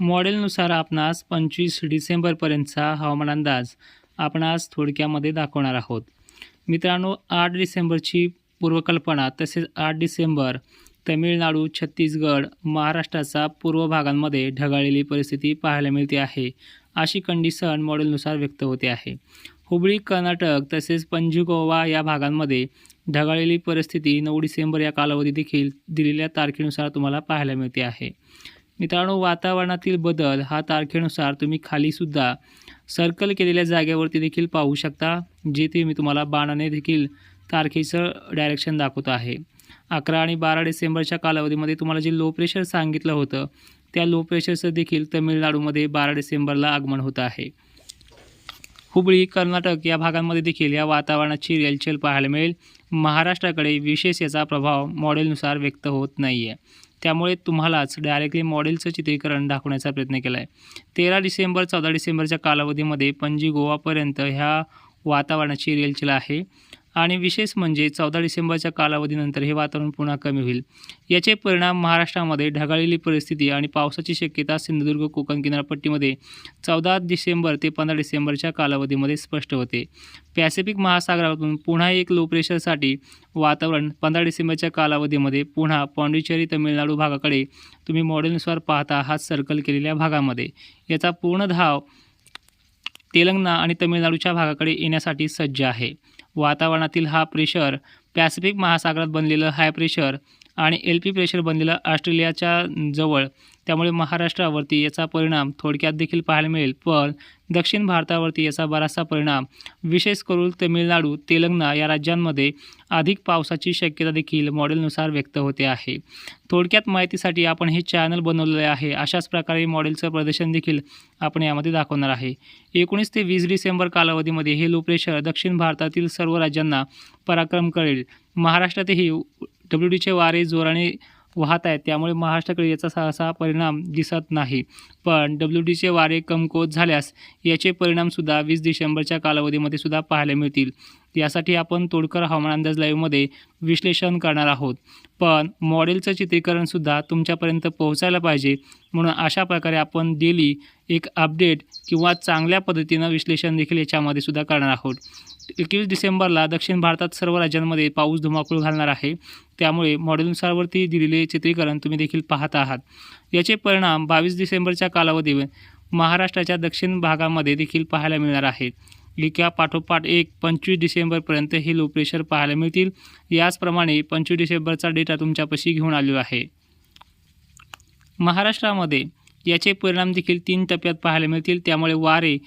मॉडेलनुसार आपणास पंचवीस डिसेंबरपर्यंतचा हवामान अंदाज आपणास थोडक्यामध्ये दाखवणार आहोत. मित्रांनो आठ डिसेंबरची पूर्वकल्पना तसेच आठ डिसेंबर तमिळनाडू छत्तीसगड महाराष्ट्राचा पूर्व भागांमध्ये ढगाळलेली परिस्थिती पाहायला मिळते आहे अशी कंडिशन मॉडेलनुसार व्यक्त होते आहे. हुबळी कर्नाटक तसेच पणजी गोवा या भागांमध्ये ढगाळलेली परिस्थिती नऊ डिसेंबर या कालावधी देखील दिलेल्या तारखेनुसार तुम्हाला पाहायला मिळते आहे. मित्रांनो वातावरणातील बदल हा तारखेनुसार तुम्ही खालीसुद्धा सर्कल केलेल्या जागेवरती देखील पाहू शकता जेथे मी तुम्हाला बाणाने देखील तारखेचं डायरेक्शन दाखवत आहे. अकरा आणि बारा डिसेंबरच्या कालावधीमध्ये तुम्हाला जे लो प्रेशर सांगितलं होतं त्या लो प्रेशरचं देखील तमिळनाडूमध्ये बारा डिसेंबरला आगमन होतं आहे. हुबळी कर्नाटक या भागांमध्ये देखील या वातावरणाची रेलचेल पाहायला मिळेल. महाराष्ट्राकडे विशेष याचा प्रभाव मॉडेलनुसार व्यक्त होत नाही आहे त्यामुळे तुम्हालाच डायरेक्टली मॉडेलचं चित्रीकरण दाखवण्याचा प्रयत्न केला आहे तेरा डिसेंबर चौदा डिसेंबरच्या कालावधीमध्ये पणजी गोवापर्यंत ह्या वातावरणाची रेलचेल आहे. आणि विशेष म्हणजे चौदा डिसेंबरच्या कालावधीनंतर हे वातावरण पुन्हा कमी होईल. याचे परिणाम महाराष्ट्रामध्ये ढगाळलेली परिस्थिती आणि पावसाची शक्यता सिंधुदुर्ग कोकण किनारपट्टीमध्ये चौदा डिसेंबर ते पंधरा डिसेंबरच्या कालावधीमध्ये स्पष्ट होते. पॅसिफिक महासागरातून पुन्हा एक लो प्रेशरसाठी वातावरण पंधरा डिसेंबरच्या कालावधीमध्ये पुन्हा पाँडिचेरी तमिळनाडू भागाकडे तुम्ही मॉडेलनुसार पाहता हा सर्कल केलेल्या भागामध्ये. याचा पूर्ण धाव तेलंगणा आणि तमिळनाडूच्या भागाकडे येण्यासाठी सज्ज आहे. वातावरणातील हा प्रेशर पॅसिफिक महासागरात बनलेलं हाय प्रेशर आणि एल पी प्रेशर बनलेलं ऑस्ट्रेलियाच्या जवळ. त्यामुळे महाराष्ट्रावरती याचा परिणाम थोडक्यात देखील पाहायला मिळेल. पण दक्षिण भारतावरती याचा बराचसा परिणाम विशेष करून तमिळनाडू तेलंगणा या राज्यांमध्ये अधिक पावसाची शक्यता देखील मॉडेलनुसार व्यक्त होते आहे. थोडक्यात माहितीसाठी आपण हे चॅनल बनवलेले आहे. अशाच प्रकारे मॉडेलचं प्रदर्शन देखील आपण यामध्ये दाखवणार आहे. एकोणीस ते वीस डिसेंबर कालावधीमध्ये हे लो प्रेशर दक्षिण भारतातील सर्व राज्यांना पराक्रम करेल. महाराष्ट्रातही डब्ल्यू डीचे वारे जोराने वाहत आहेत. त्यामुळे महाराष्ट्राकडे याचा सहसा परिणाम दिसत नाही. पण डब्ल्यू डीचे वारे कमकुवत झाल्यास याचे परिणामसुद्धा वीस डिसेंबरच्या कालावधीमध्ये सुद्धा पाहायला मिळतील. यासाठी आपण तोडकर हवामान अंदाज लाईव्हमध्ये विश्लेषण करणार आहोत. पण मॉडेलचं चित्रीकरणसुद्धा तुमच्यापर्यंत पोहोचायला पाहिजे म्हणून अशा प्रकारे आपण डेली एक अपडेट किंवा चांगल्या पद्धतीनं विश्लेषण देखील याच्यामध्ये सुद्धा करणार आहोत. एकवीस डिसेंबरला दक्षिण भारतात सर्व राज्यांमध्ये पाऊस धुमाकूळ घालणार आहे. त्यामुळे मॉडेलनुसारवरती दिलेले चित्रीकरण तुम्ही देखील पाहत आहात. याचे परिणाम बावीस डिसेंबरच्या कालावधीवर महाराष्ट्राच्या दक्षिण भागामध्ये देखील पाहायला मिळणार आहेत. लिक्या पाठोपाठ एक पंचवीस डिसेंबरपर्यंत हे लो प्रेशर पाहायला मिळतील. याचप्रमाणे पंचवीस डिसेंबरचा डेटा तुमच्यापाशी घेऊन आलेला आहे. महाराष्ट्रामध्ये याचे परिणाम देखील तीन टप्प्यात पाहायला मिळतील. त्यामुळे वारे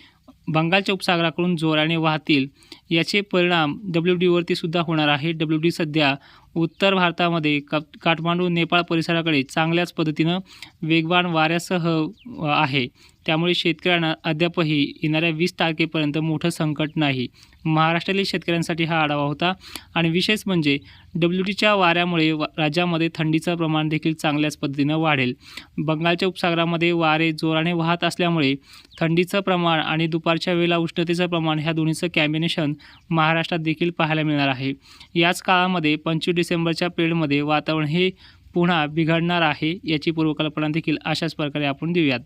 बंगालच्या उपसागराकडून जोराने वाहतील. याचे परिणाम डब्ल्यू डीवरती सुद्धा होणार आहे. डब्ल्यू डी सध्या उत्तर भारतामध्ये का काठमांडू नेपाळ परिसराकडे चांगल्याच पद्धतीनं वेगवान वाऱ्यासह आहे. त्यामुळे शेतकऱ्यांना अद्यापही येणाऱ्या वीस तारखेपर्यंत मोठं संकट नाही. महाराष्ट्रातील शेतकऱ्यांसाठी हा आढावा होता. आणि विशेष म्हणजे डब्ल्यू टीच्या वाऱ्यामुळे वा राज्यामध्ये थंडीचं प्रमाण देखील चांगल्याच पद्धतीनं वाढेल. बंगालच्या उपसागरामध्ये वारे जोराने वाहत असल्यामुळे थंडीचं प्रमाण आणि दुपारच्या वेळेला उष्णतेचं प्रमाण ह्या दोन्हीचं कॅम्बिनेशन महाराष्ट्रात देखील पाहायला मिळणार आहे. याच काळामध्ये पंचवीस डिसेंबरच्या पिरियडमध्ये वातावरण हे पुन्हा बिघडणार आहे याची पूर्वकल्पना देखील अशाच प्रकारे आपण देऊयात.